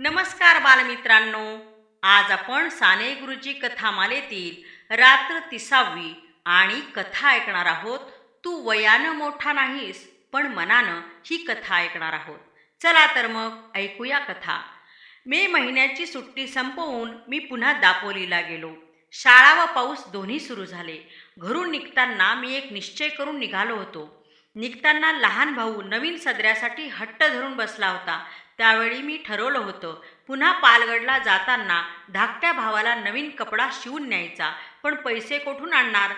नमस्कार बालमित्रांनो. आज आपण साने गुरुजी कथामालेतील रात्र तिसावी आणि कथा ऐकणार आहोत. तू वयानं मोठा नाहीस पण मनानं ही कथा ऐकणार आहोत. चला तर मग ऐकूया कथा. मे महिन्याची सुट्टी संपवून मी पुन्हा दापोलीला गेलो. शाळा व पाऊस दोन्ही सुरू झाले. घरून निघताना मी एक निश्चय करून निघालो होतो. निघताना लहान भाऊ नवीन सदऱ्यासाठी हट्ट धरून बसला होता. त्यावेळी मी ठरवलं होतं पुन्हा पालगडला जाताना धाकट्या भावाला नवीन कपडा शिवून न्यायचा पण पैसे कोठून आणणार?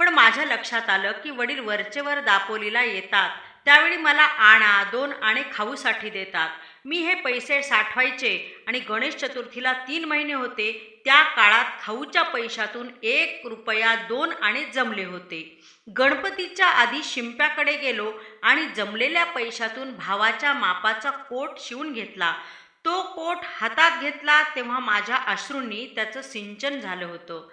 पण माझ्या लक्षात आलं की वडील वरचेवर दापोलीला येतात त्यावेळी मला आणा दोन आणे खाऊसाठी देतात. मी हे पैसे साठवायचे आणि गणेश चतुर्थीला तीन महिने होते त्या काळात खाऊच्या पैशातून एक रुपया दोन आणे जमले होते. गणपतीच्या आधी शिंप्याकडे गेलो आणि जमलेल्या पैशातून भावाच्या मापाचा कोट शिवून घेतला. तो कोट हातात घेतला तेव्हा माझ्या अश्रूंनी त्याचं सिंचन झालं होतं.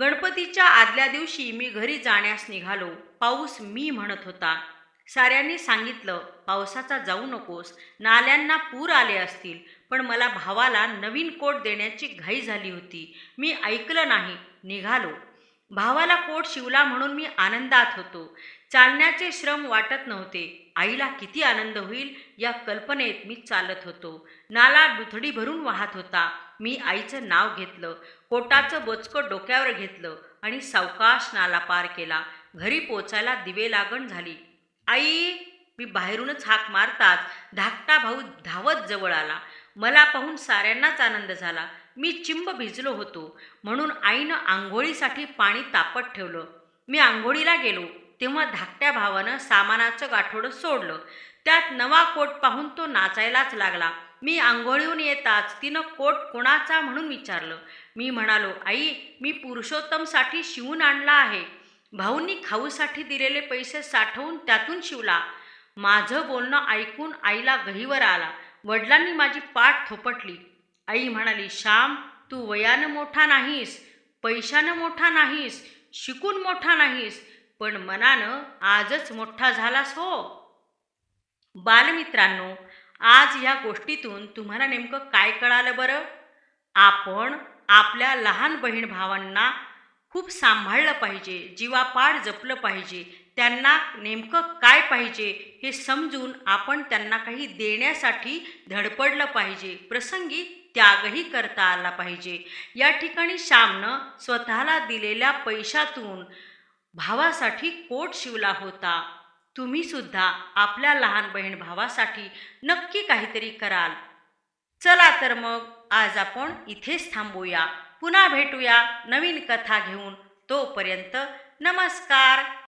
गणपतीच्या आदल्या दिवशी मी घरी जाण्यास निघालो. पाऊस मी म्हणत होता. साऱ्यांनी सांगितलं पावसाचा जाऊ नकोस नाल्यांना पूर आले असतील पण मला भावाला नवीन कोट देण्याची घाई झाली होती. मी ऐकलं नाही निघालो. भावाला कोट शिवला म्हणून मी आनंदात होतो. चालण्याचे श्रम वाटत नव्हते. आईला किती आनंद होईल या कल्पनेत मी चालत होतो. नाला दुथडी भरून वाहत होता. मी आईचं नाव घेतलं कोटाचं बोचकं डोक्यावर घेतलं आणि सावकाश नाला पार केला. घरी पोचायला दिवे लागण झाली. आई मी बाहेरूनच हाक मारताच धाकटा भाऊ धावत जवळ आला. मला पाहून साऱ्यांनाच आनंद झाला. मी चिंब भिजलो होतो. म्हणून आईनं आंघोळीसाठी पाणी तापत ठेवलं. मी आंघोळीला गेलो. तेव्हा धाकट्या भावानं सामानाचं गाठोडं सोडलं. त्यात नवा कोट पाहून तो नाचायलाच लागला. मी आंघोळीहून येताच तिनं कोट कोणाचा म्हणून विचारलं. मी म्हणालो आई मी पुरुषोत्तमसाठी शिवून आणला आहे. भाऊंनी खाऊसाठी दिलेले पैसे साठवून त्यातून शिवला. माझं बोलणं ऐकून आईला गहीवर आला. वडिलांनी माझी पाठ थोपटली. आई म्हणाली श्याम तू वयानं मोठा नाहीस पैशानं मोठा नाहीस शिकून मोठा नाहीस पण मनानं आजच मोठा झालास हो. बालमित्रांनो आज या गोष्टीतून तुम्हाला नेमकं काय कळालं बरं? आपण आपल्या लहान बहीण भावांना खूप सांभाळलं पाहिजे जीवापाड जपलं पाहिजे. त्यांना नेमकं काय पाहिजे हे समजून आपण त्यांना काही देण्यासाठी धडपडलं पाहिजे. प्रसंगी त्यागही करता आला पाहिजे. या ठिकाणी श्यामनं स्वतःला दिलेल्या पैशातून भावासाठी कोट शिवला होता. तुम्ही सुद्धा आपल्या लहान बहीण भावासाठी नक्की काहीतरी कराल. चला तर मग आज आपण इथेच थांबूया. पुन्हा भेटूया नवीन कथा घेऊन. तोपर्यंत नमस्कार.